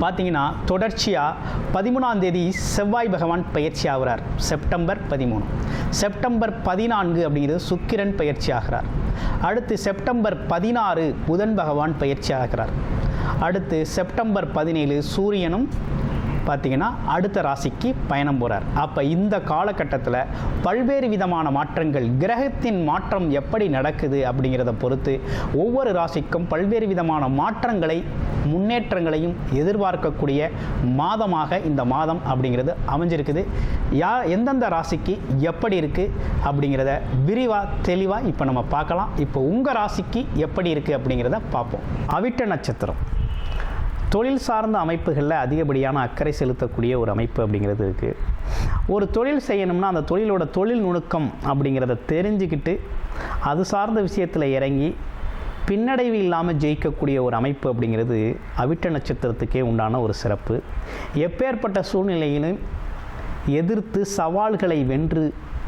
பார்த்தீங்கன்னா தொடர்ச்சியாக பதிமூணாம் தேதி செவ்வாய் பகவான் பயிற்சி ஆகிறார். செப்டம்பர் பதிமூணு. செப்டம்பர் பதினான்கு அப்படிங்கிறது சுக்கிரன் பயிற்சி ஆகிறார். அடுத்து செப்டம்பர் பதினாறு புதன் பகவான் பயிற்சி ஆகிறார். அடுத்து செப்டம்பர் பதினேழு சூரியனும் பார்த்தீங்கன்னா அடுத்த ராசிக்கு பயணம் போகிறார் அப்போ இந்த காலகட்டத்தில் பல்வேறு விதமான மாற்றங்கள் கிரகத்தின் மாற்றம் எப்படி நடக்குது அப்படிங்கிறத பொறுத்து ஒவ்வொரு ராசிக்கும் பல்வேறு விதமான மாற்றங்களை முன்னேற்றங்களையும் எதிர்பார்க்கக்கூடிய மாதமாக இந்த மாதம் அப்படிங்கிறது அமைஞ்சிருக்குது. யா எந்தெந்த ராசிக்கு எப்படி இருக்குது அப்படிங்கிறத விரிவாக தெளிவாக இப்போ நம்ம பார்க்கலாம். இப்போ உங்கள் ராசிக்கு எப்படி இருக்குது அப்படிங்கிறத பார்ப்போம். அவிட்ட நட்சத்திரம். தொழில் சார்ந்த அமைப்புகளில் அதிகப்படியான அக்கறை செலுத்தக்கூடிய ஒரு அமைப்பு அப்படிங்கிறது இருக்குது ஒரு தொழில் செய்யணும்னா அந்த தொழிலோட தொழில் நுணுக்கம் அப்படிங்கிறத தெரிஞ்சுக்கிட்டு அது சார்ந்த விஷயத்தில் இறங்கி பின்னடைவு இல்லாமல் ஜெயிக்கக்கூடிய ஒரு அமைப்பு அப்படிங்கிறது அவிட்ட நட்சத்திரத்துக்கே உண்டான ஒரு சிறப்பு. எப்பேற்பட்ட சூழ்நிலையிலும் எதிர்த்து சவால்களை வென்று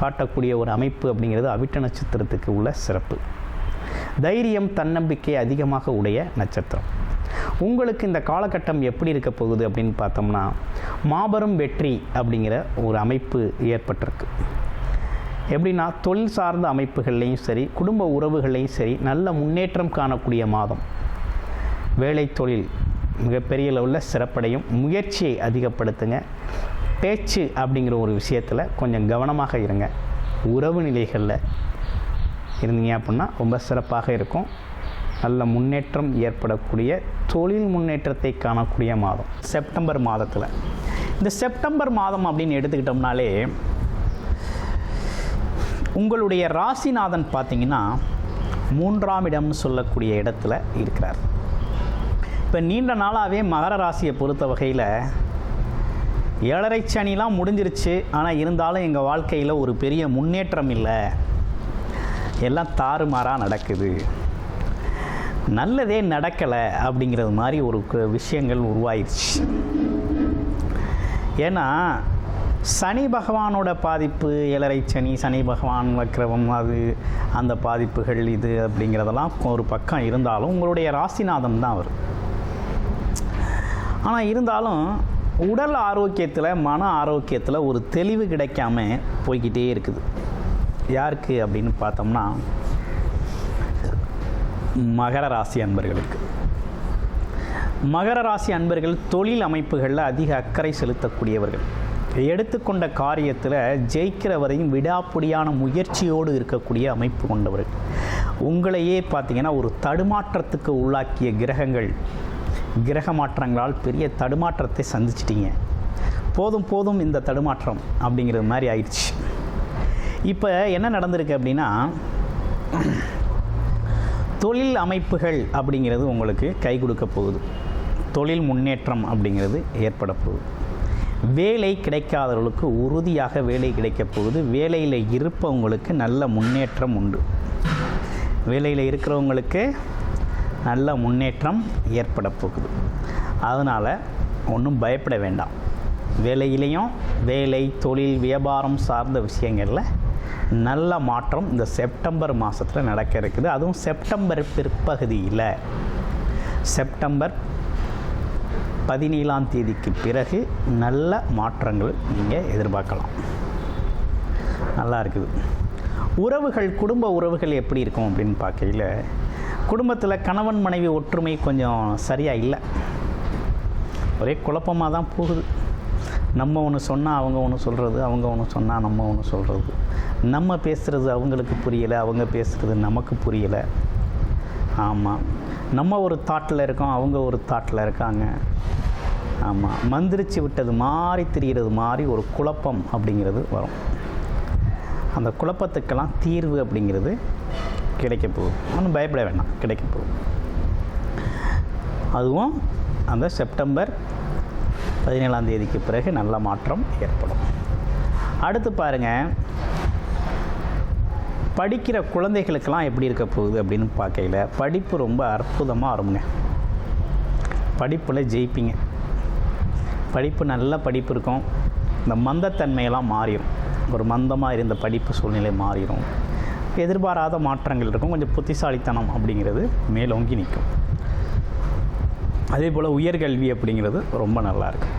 காட்டக்கூடிய ஒரு அமைப்பு அப்படிங்கிறது அவிட்ட நட்சத்திரத்துக்கு உள்ள சிறப்பு. தைரியம் தன்னம்பிக்கை அதிகமாக உடைய நட்சத்திரம். உங்களுக்கு இந்த காலகட்டம் எப்படி இருக்க போகுது அப்படின்னு பார்த்தோம்னா மாபெரும் வெற்றி அப்படிங்கிற ஒரு அமைப்பு ஏற்பட்டிருக்கு. எப்படின்னா தொழில் சார்ந்த அமைப்புகள்லேயும் சரி குடும்ப உறவுகள்லேயும் சரி நல்ல முன்னேற்றம் காணக்கூடிய மாதம். வேலை தொழில் மிகப்பெரிய லெவலில் சிறப்படையும். முயற்சியை அதிகப்படுத்துங்க. பேச்சு அப்படிங்கிற ஒரு விஷயத்தில் கொஞ்சம் கவனமாக இருங்க. உறவு நிலைகளில் இருந்தீங்க அப்படின்னா ரொம்ப சிறப்பாக இருக்கும். நல்ல முன்னேற்றம் ஏற்படக்கூடிய தொழில் முன்னேற்றத்தை காணக்கூடிய மாதம். செப்டம்பர் மாதத்தில். இந்த செப்டம்பர் மாதம் அப்படின்னு எடுத்துக்கிட்டோம்னாலே உங்களுடைய ராசிநாதன் பார்த்தீங்கன்னா மூன்றாம் இடம்னு சொல்லக்கூடிய இடத்துல இருக்கிறார். இப்போ நீண்ட நாளாகவே மகர ராசியை பொறுத்த வகையில் ஏழரை சனிலாம் முடிஞ்சிருச்சு. ஆனால் இருந்தாலும் எங்கள் வாழ்க்கையில் ஒரு பெரிய முன்னேற்றம் இல்லை. எல்லாம் தாறுமாறாக நடக்குது. நல்லதே நடக்கலை அப்படிங்கிறது மாதிரி ஒரு கு- விஷயங்கள் உருவாயிடுச்சு ஏன்னா சனி பகவானோட பாதிப்பு ஏழரை சனி சனி பகவான் வக்ரவம் அது அந்த பாதிப்புகள் இது அப்படிங்கிறதெல்லாம் ஒரு பக்கம் இருந்தாலும் உங்களுடைய ராசிநாதம் தான் அவர். ஆனால் இருந்தாலும் உடல் ஆரோக்கியத்தில் மன ஆரோக்கியத்தில் ஒரு தெளிவு கிடைக்காம போய்கிட்டே இருக்குது. யாருக்கு அப்படின்னு பார்த்தோம்னா மகர ராசி அன்பர்களுக்கு. மகர ராசி அன்பர்கள் தொழில் அமைப்புகளில் அதிக அக்கறை செலுத்தக்கூடியவர்கள். எடுத்துக்கொண்ட காரியத்தில் ஜெயிக்கிற வரையும் விடாப்புடியான முயற்சியோடு இருக்கக்கூடிய அமைப்பு கொண்டவர்கள் உங்களையே பார்த்தீங்கன்னா ஒரு தடுமாற்றத்துக்கு உள்ளாக்கிய கிரகங்கள். கிரக மாற்றங்களால் பெரிய தடுமாற்றத்தை சந்திச்சிட்டீங்க. போதும் போதும் இந்த தடுமாற்றம் அப்படிங்கிறது மாதிரி ஆயிடுச்சு. இப்போ என்ன நடந்திருக்கு அப்படின்னா தொழில் அமைப்புகள் அப்படிங்கிறது உங்களுக்கு கை கொடுக்க போகுது. தொழில் முன்னேற்றம் அப்படிங்கிறது ஏற்பட போகுது. வேலை கிடைக்காதவர்களுக்கு உறுதியாக வேலை கிடைக்கப் போகுது. வேலையில் இருப்பவங்களுக்கு நல்ல முன்னேற்றம் உண்டு. வேலையில் இருக்கிறவங்களுக்கு நல்ல முன்னேற்றம் ஏற்பட போகுது. அதனால் ஒன்றும் பயப்பட வேண்டாம். வேலையிலையும் வேலை தொழில் வியாபாரம் சார்ந்த விஷயங்களில் நல்ல மாற்றம் இந்த செப்டம்பர் மாதத்தில் நடக்க இருக்குது. அதுவும் செப்டம்பர் பிற்பகுதியில். செப்டம்பர் பதினேழாம் தேதிக்கு பிறகு நல்ல மாற்றங்கள் நீங்கள் எதிர்பார்க்கலாம். நல்லா இருக்குது. உறவுகள் குடும்ப உறவுகள் எப்படி இருக்கும் அப்படின்னு பார்க்கையில் குடும்பத்தில் கணவன் மனைவி ஒற்றுமை கொஞ்சம் சரியாக இல்லை. ஒரே குழப்பமாக தான் போகுது. நம்ம ஒன்று சொன்னால் அவங்க ஒன்று சொல்கிறது அவங்க ஒன்று சொன்னால் நம்ம ஒன்று சொல்கிறது நம்ம பேசுகிறது அவங்களுக்கு புரியலை அவங்க பேசுகிறது நமக்கு புரியலை. ஆமாம் நம்ம ஒரு தாட்டில் இருக்கோம் அவங்க ஒரு தாட்டில் இருக்காங்க. ஆமாம் மந்திரிச்சு விட்டது மாதிரி திரிகிறது மாதிரி ஒரு குழப்பம் அப்படிங்கிறது வரும். அந்த குழப்பத்துக்கெல்லாம் தீர்வு அப்படிங்கிறது கிடைக்க போகுது. ஒன்றும் பயப்பட வேண்டாம் கிடைக்க போகுது. அதுவும் அந்த செப்டம்பர் பதினேழாம் தேதிக்கு பிறகு நல்ல மாற்றம் ஏற்படும். அடுத்து பாருங்கள் படிக்கிற குழந்தைகளுக்கெல்லாம் எப்படி இருக்க போகுது அப்படின்னு பார்க்கையில் படிப்பு ரொம்ப அற்புதமாக வருங்க படிப்பில் ஜெயிப்பீங்க. படிப்பு நல்ல படிப்பு இருக்கும். இந்த மந்தத்தன்மையெல்லாம் மாறிடும் ஒரு மந்தமாக இருந்த படிப்பு சூழ்நிலை மாறிடும் எதிர்பாராத மாற்றங்கள் இருக்கும். கொஞ்சம் புத்திசாலித்தனம் அப்படிங்கிறது மேலோங்கி நிற்கும். அதே போல் உயர்கல்வி அப்படிங்கிறது ரொம்ப நல்லா இருக்கும்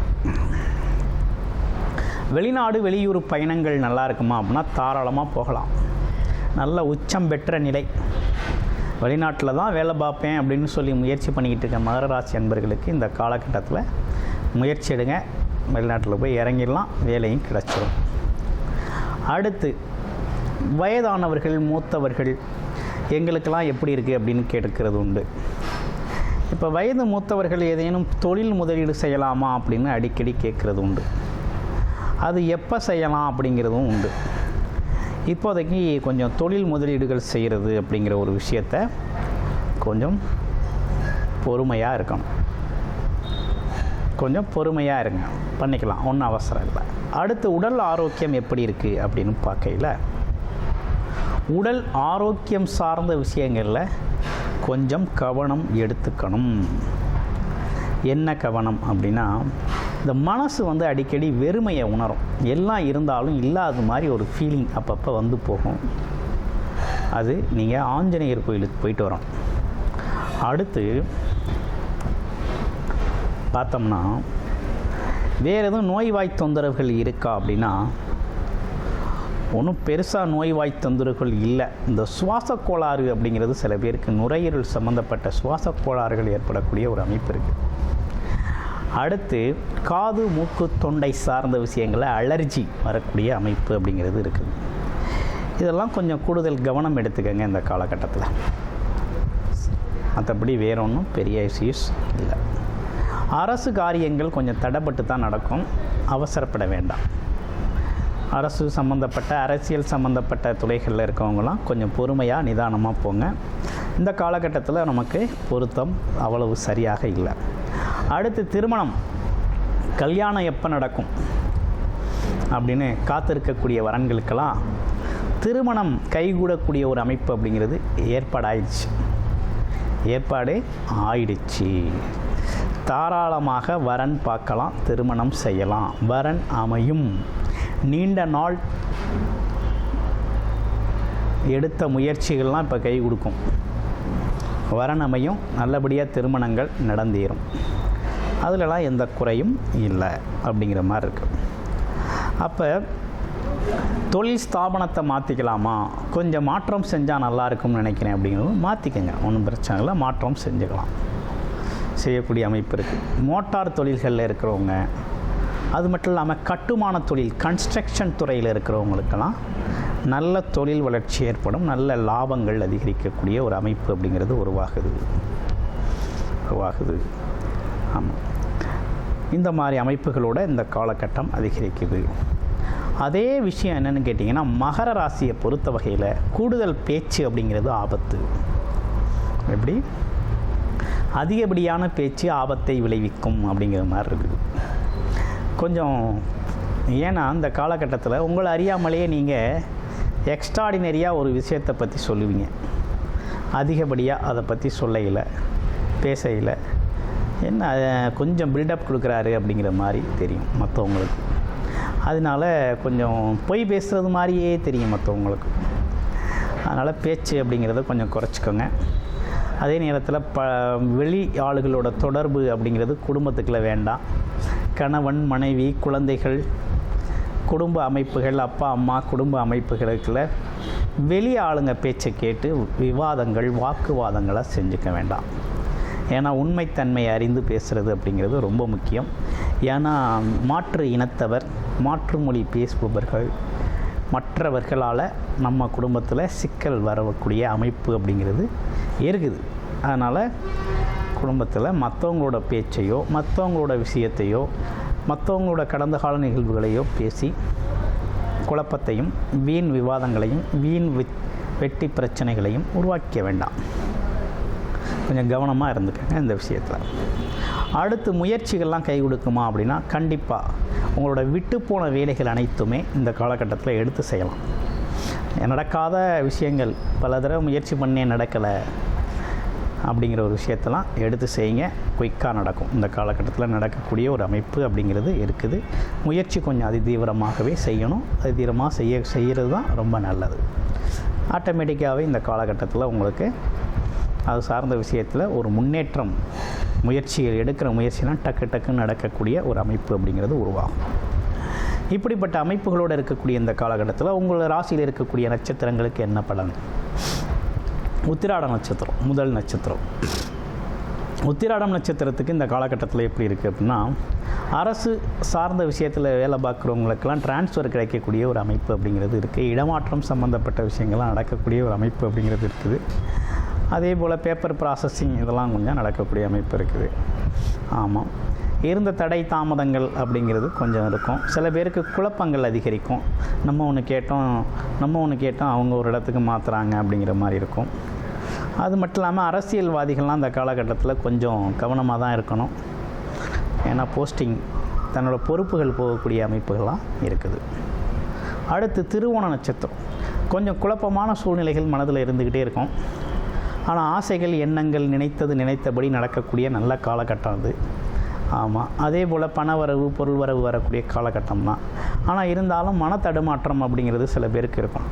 வெளிநாடு வெளியூர் பயணங்கள் நல்லா இருக்குமா அப்படின்னா தாராளமாக போகலாம். நல்ல உச்சம் பெற்ற நிலை. வெளிநாட்டில் தான் வேலை பார்ப்பேன் அப்படின்னு சொல்லி முயற்சி பண்ணிக்கிட்டு இருக்க மகர ராசி அன்பர்களுக்கு இந்த காலகட்டத்தில் முயற்சி எடுங்க. வெளிநாட்டில் போய் இறங்கிடலாம். வேலையும் கிடச்சிடும் அடுத்து வயதானவர்கள் மூத்தவர்கள் எங்களுக்கெல்லாம் எப்படி இருக்குது அப்படின்னு கேட்கிறது உண்டு. இப்போ வயது மூத்தவர்கள் ஏதேனும் தொழில் முதலீடு செய்யலாமா அப்படின்னு அடிக்கடி கேட்குறது உண்டு. அது எப்போ செய்யலாம் அப்படிங்கிறதும் உண்டு. இப்போதைக்கு கொஞ்சம் தொழில் முதலீடுகள் செய்கிறது அப்படிங்கிற ஒரு விஷயத்த கொஞ்சம் பொறுமையாக இருக்கணும். கொஞ்சம் பொறுமையாக இருங்க. பண்ணிக்கலாம். ஒன்றும் அவசரம் இல்லை. அடுத்து உடல் ஆரோக்கியம் எப்படி இருக்குது அப்படின்னு பார்க்கையில் உடல் ஆரோக்கியம் சார்ந்த விஷயங்களில் கொஞ்சம் கவனம் எடுத்துக்கணும். என்ன கவனம் அப்படின்னா இந்த மனசு வந்து அடிக்கடி வெறுமையை உணரும். எல்லாம் இருந்தாலும் இல்லாத மாதிரி ஒரு ஃபீலிங் அப்பப்போ வந்து போகும். அது நீங்கள் ஆஞ்சநேயர் கோயிலுக்கு போயிட்டு வரோம். அடுத்து பார்த்தோம்னா வேறு எதுவும் நோய்வாய் தொந்தரவுகள் இருக்கா அப்படின்னா ஒன்றும் பெருசாக நோய்வாய் தொந்தரவுகள் இல்லை. இந்த சுவாச கோளாறு அப்படிங்கிறது சில பேருக்கு நுரையீரல் சம்மந்தப்பட்ட சுவாச கோளாறுகள் ஏற்படக்கூடிய ஒரு அமைப்பு இருக்குது அடுத்து காது மூக்கு தொண்டை சார்ந்த விஷயங்களில் அலர்ஜி வரக்கூடிய அமைப்பு அப்படிங்கிறது இருக்குது இதெல்லாம் கொஞ்சம் கூடுதல் கவனம் எடுத்துக்கங்க இந்த காலகட்டத்தில். மற்றபடி வேற ஒன்றும் பெரிய இஷ்யூஸ் இல்லை. அரசு காரியங்கள் கொஞ்சம் தடைப்பட்டு தான் நடக்கும். அவசரப்பட வேண்டாம். அரசு சம்மந்தப்பட்ட அரசியல் சம்மந்தப்பட்ட துறைகளில் இருக்கவங்களாம் கொஞ்சம் பொறுமையாக நிதானமாக போங்க. இந்த காலகட்டத்தில் நமக்கு பொருத்தம் அவ்வளவு சரியாக இல்லை. அடுத்து திருமணம். கல்யாணம் எப்போ நடக்கும்? அப்படின்னு காத்திருக்கக்கூடிய வரன்களுக்கெல்லாம் திருமணம் கைகூடக்கூடிய ஒரு அமைப்பு அப்படிங்கிறது ஏற்பாடாயிடுச்சு. ஏற்பாடு ஆயிடுச்சு. தாராளமாக வரன் பார்க்கலாம் திருமணம் செய்யலாம். வரன் அமையும். நீண்ட நாள் எடுத்த முயற்சிகள்லாம் இப்போ கை கொடுக்கும். வரன் அமையும் நல்லபடியாக திருமணங்கள் நடந்தேறும். அதிலலாம் எந்த குறையும் இல்லை அப்படிங்கிற மாதிரி இருக்குது அப்போ தொழில் ஸ்தாபனத்தை மாற்றிக்கலாமா கொஞ்சம் மாற்றம் செஞ்சால் நல்லா இருக்கும்னு நினைக்கிறேன் அப்படிங்கிறது மாற்றிக்கங்க ஒன்றும் பிரச்சனை இல்லை மாற்றம் செஞ்சுக்கலாம். செய்யக்கூடிய அமைப்பு இருக்குது மோட்டார் தொழில்களில் இருக்கிறவங்க அது மட்டும் இல்லாமல் கட்டுமான தொழில் கன்ஸ்ட்ரக்ஷன் துறையில் இருக்கிறவங்களுக்கெல்லாம் நல்ல தொழில் வளர்ச்சி ஏற்படும் நல்ல லாபங்கள் அதிகரிக்கக்கூடிய ஒரு அமைப்பு அப்படிங்கிறது உருவாகுது. உருவாகுது. ஆமாம் இந்த மாதிரி அமைப்புகளோட இந்த காலகட்டம் அதிகரிக்குது. அதே விஷயம் என்னென்னு கேட்டிங்கன்னா மகர ராசியை பொறுத்த வகையில் கூடுதல் பேச்சு அப்படிங்கிறது ஆபத்து. எப்படி? அதிகப்படியான பேச்சு ஆபத்தை விளைவிக்கும் அப்படிங்கிற மாதிரி இருக்குது. கொஞ்சம் ஏன்னா அந்த காலகட்டத்தில் உங்களை அறியாமலேயே நீங்கள் எக்ஸ்ட்ராடினரியாக ஒரு விஷயத்தை பற்றி சொல்லுவீங்க. அதிகப்படியாக அதை பற்றி சொல்லையில் பேசையில் என்ன கொஞ்சம் பில்டப் கொடுக்குறாரு அப்படிங்கிற மாதிரி தெரியும் மற்றவங்களுக்கு அதனால கொஞ்சம் பொய் பேசுகிறது மாதிரியே தெரியும் மற்றவங்களுக்கு அதனால் பேச்சு அப்படிங்கிறத கொஞ்சம் குறைச்சிக்கோங்க. அதே நேரத்தில் ப வெளி ஆளுகளோட தொடர்பு அப்படிங்கிறது குடும்பத்துக்குள்ள வேண்டாம். கணவன் மனைவி குழந்தைகள் குடும்ப அமைப்புகள் அப்பா அம்மா குடும்ப அமைப்புகளுக்குள்ள வெளி ஆளுங்க பேச்சை கேட்டு விவாதங்கள் வாக்குவாதங்களை செஞ்சுக்க வேண்டாம். ஏன்னா உண்மைத்தன்மையை அறிந்து பேசுகிறது அப்படிங்கிறது ரொம்ப முக்கியம். ஏன்னா மாற்று இனத்தவர் மாற்று மொழி பேசுபவர்கள் மற்றவர்களால் நம்ம குடும்பத்தில் சிக்கல் வரக்கூடிய அமைப்பு அப்படிங்கிறது இருக்குது அதனால் குடும்பத்தில் மற்றவங்களோட பேச்சையோ மற்றவங்களோட விஷயத்தையோ மற்றவங்களோட கடந்த கால நிகழ்வுகளையோ பேசி குழப்பத்தையும் வீண் விவாதங்களையும் வீண் வெட்டி பிரச்சனைகளையும் உருவாக்க வேண்டாம். கொஞ்சம் கவனமாக இருந்துக்கங்க இந்த விஷயத்தில். அடுத்து முயற்சிகள்லாம் கை கொடுக்குமா அப்படின்னா கண்டிப்பாக உங்களோட விட்டு போன வேலைகள் அனைத்துமே இந்த காலகட்டத்தில் எடுத்து செய்யலாம். நடக்காத விஷயங்கள் பல தடவை முயற்சி பண்ணே நடக்கலை அப்படிங்கிற ஒரு விஷயத்தெல்லாம் எடுத்து செய்யுங்க. குயிக்காக நடக்கும். இந்த காலகட்டத்தில் நடக்கக்கூடிய ஒரு அமைப்பு அப்படிங்கிறது இருக்குது. முயற்சி கொஞ்சம் அதிதீவிரமாகவே செய்யணும். அதிதீவிரமாக செய்ய செய்கிறது தான் ரொம்ப நல்லது. ஆட்டோமேட்டிக்காகவே இந்த காலகட்டத்தில் உங்களுக்கு அது சார்ந்த விஷயத்தில் ஒரு முன்னேற்றம் முயற்சிகள் எடுக்கிற முயற்சிலாம் டக்கு டக்குன்னு நடக்கக்கூடிய ஒரு அமைப்பு அப்படிங்கிறது உருவாகும். இப்படிப்பட்ட அமைப்புகளோடு இருக்கக்கூடிய இந்த காலகட்டத்தில் உங்கள் ராசியில் இருக்கக்கூடிய நட்சத்திரங்களுக்கு என்ன பலன்? உத்திராட நட்சத்திரம் முதல் நட்சத்திரம். உத்திராடம் நட்சத்திரத்துக்கு இந்த காலகட்டத்தில் எப்படி இருக்குது அப்படின்னா அரசு சார்ந்த விஷயத்தில் வேலை பார்க்குறவங்களுக்கெல்லாம் டிரான்ஸ்ஃபர் கிடைக்கக்கூடிய ஒரு அமைப்பு அப்படிங்கிறது இருக்குது இடமாற்றம் சம்மந்தப்பட்ட விஷயங்கள்லாம் நடக்கக்கூடிய ஒரு அமைப்பு அப்படிங்கிறது இருக்குது. அதே போல் பேப்பர் ப்ராசஸிங் இதெல்லாம் கொஞ்சம் நடக்கக்கூடிய அமைப்பு இருக்குது. ஆமாம் இருந்த தடை தாமதங்கள் அப்படிங்கிறது கொஞ்சம் இருக்கும். சில பேருக்கு குழப்பங்கள் அதிகரிக்கும். நம்ம ஒன்று கேட்டோம் நம்ம ஒன்று கேட்டோம் அவங்க ஒரு இடத்துக்கு மாற்றுறாங்க அப்படிங்கிற மாதிரி இருக்கும். அது மட்டும் இல்லாமல் அரசியல்வாதிகள்லாம் அந்த காலகட்டத்தில் கொஞ்சம் கவனமாக தான் இருக்கணும். ஏன்னா போஸ்டிங் தன்னோட பொறுப்புகள் போகக்கூடிய அமைப்புகள்லாம் இருக்குது. அடுத்து திருவோண நட்சத்திரம். கொஞ்சம் குழப்பமான சூழ்நிலைகள் மனதில் இருந்துக்கிட்டே இருக்கும். ஆனால் ஆசைகள் எண்ணங்கள் நினைத்தது நினைத்தபடி நடக்கக்கூடிய நல்ல காலகட்டம் அது. ஆமாம் அதே போல் பணவரவு பொருள் வரவு வரக்கூடிய காலகட்டம் தான். ஆனால் இருந்தாலும் மன தடுமாற்றம் அப்படிங்கிறது சில பேருக்கு இருக்கும்.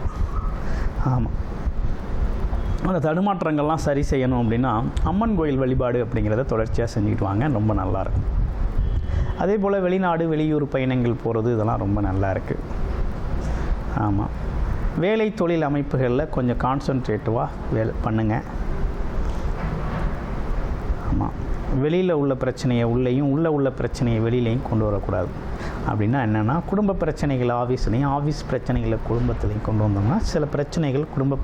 ஆமாம் அந்த தடுமாற்றங்கள்லாம் சரி செய்யணும் அப்படின்னா அம்மன் கோயில் வழிபாடு அப்படிங்கிறத தொடர்ச்சியாக செஞ்சுக்கிட்டு வாங்க. ரொம்ப நல்லாயிருக்கும் அதே போல் வெளிநாடு வெளியூர் பயணங்கள் போகிறது இதெல்லாம் ரொம்ப நல்லா இருக்குது ஆமாம் வேலை தொழில் அமைப்புகளில் கொஞ்சம் கான்சன்ட்ரேட்டிவாக வேலை பண்ணுங்கள் ஆமாம் வெளியில் உள்ள பிரச்சனையை உள்ளேயும் உள்ளே உள்ள பிரச்சனையை வெளியிலையும் கொண்டு வரக்கூடாது. அப்படின்னா என்னென்னா குடும்ப பிரச்சனைகள் ஆஃபீஸ்லேயும் ஆஃபீஸ் பிரச்சனைகளை குடும்பத்துலேயும் கொண்டு வந்தோம்னா சில பிரச்சனைகள் குடும்ப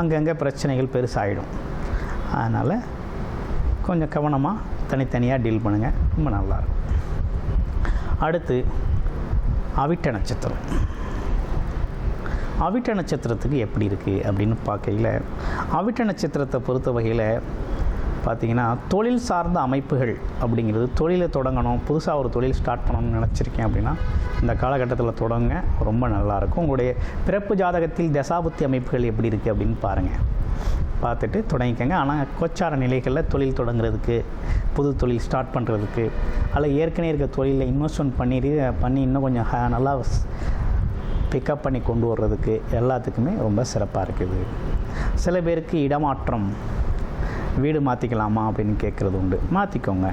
அங்கங்கே பிரச்சனைகள் பெருசாகிடும் அதனால் கொஞ்சம் கவனமாக தனித்தனியாக டீல் பண்ணுங்கள் ரொம்ப நல்லாயிருக்கும் அடுத்து அவிட்ட நட்சத்திரம். அவிட்ட நட்சத்திரத்துக்கு எப்படி இருக்குது அப்படின்னு பார்க்கையில் அவிட்ட நட்சத்திரத்தை பொறுத்த வகையில் பார்த்திங்கன்னா தொழில் சார்ந்த அமைப்புகள் அப்படிங்கிறது தொழிலை தொடங்கணும் புதுசாக ஒரு தொழில் ஸ்டார்ட் பண்ணணும்னு நினச்சிருக்கேன் அப்படின்னா இந்த காலகட்டத்தில் தொடங்க ரொம்ப நல்லாயிருக்கும் உங்களுடைய பிறப்பு ஜாதகத்தில் தசாபுத்தி அமைப்புகள் எப்படி இருக்குது அப்படின்னு பாருங்கள் பார்த்துட்டு தொடங்கிக்கங்க. ஆனால் கோச்சார நிலைகளில் தொழில் தொடங்குறதுக்கு புது தொழில் ஸ்டார்ட் பண்ணுறதுக்கு அல்ல ஏற்கனவே இருக்க தொழிலில் இன்வெஸ்ட்மெண்ட் பண்ணி பண்ணி இன்னும் கொஞ்சம் நல்லா பிக்கப் பண்ணி கொண்டு வர்றதுக்கு எல்லாத்துக்குமே ரொம்ப சிறப்பாக இருக்குது. சில பேருக்கு இடமாற்றம் வீடு மாற்றிக்கலாமா அப்படின்னு கேட்குறது உண்டு. மாற்றிக்கோங்க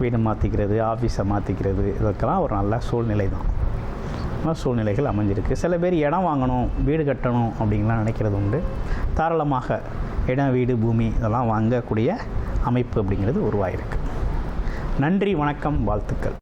வீடு மாற்றிக்கிறது ஆஃபீஸை மாற்றிக்கிறது இதற்கெல்லாம் ஒரு நல்ல சூழ்நிலை தான். நல்ல சூழ்நிலைகள் அமைஞ்சிருக்கு. சில பேர் இடம் வாங்கணும் வீடு கட்டணும் அப்படின்லாம் நினைக்கிறது உண்டு. தாராளமாக இடம் வீடு பூமி இதெல்லாம் வாங்கக்கூடிய அமைப்பு அப்படிங்கிறது உருவாயிருக்கு. நன்றி வணக்கம் வாழ்த்துக்கள்.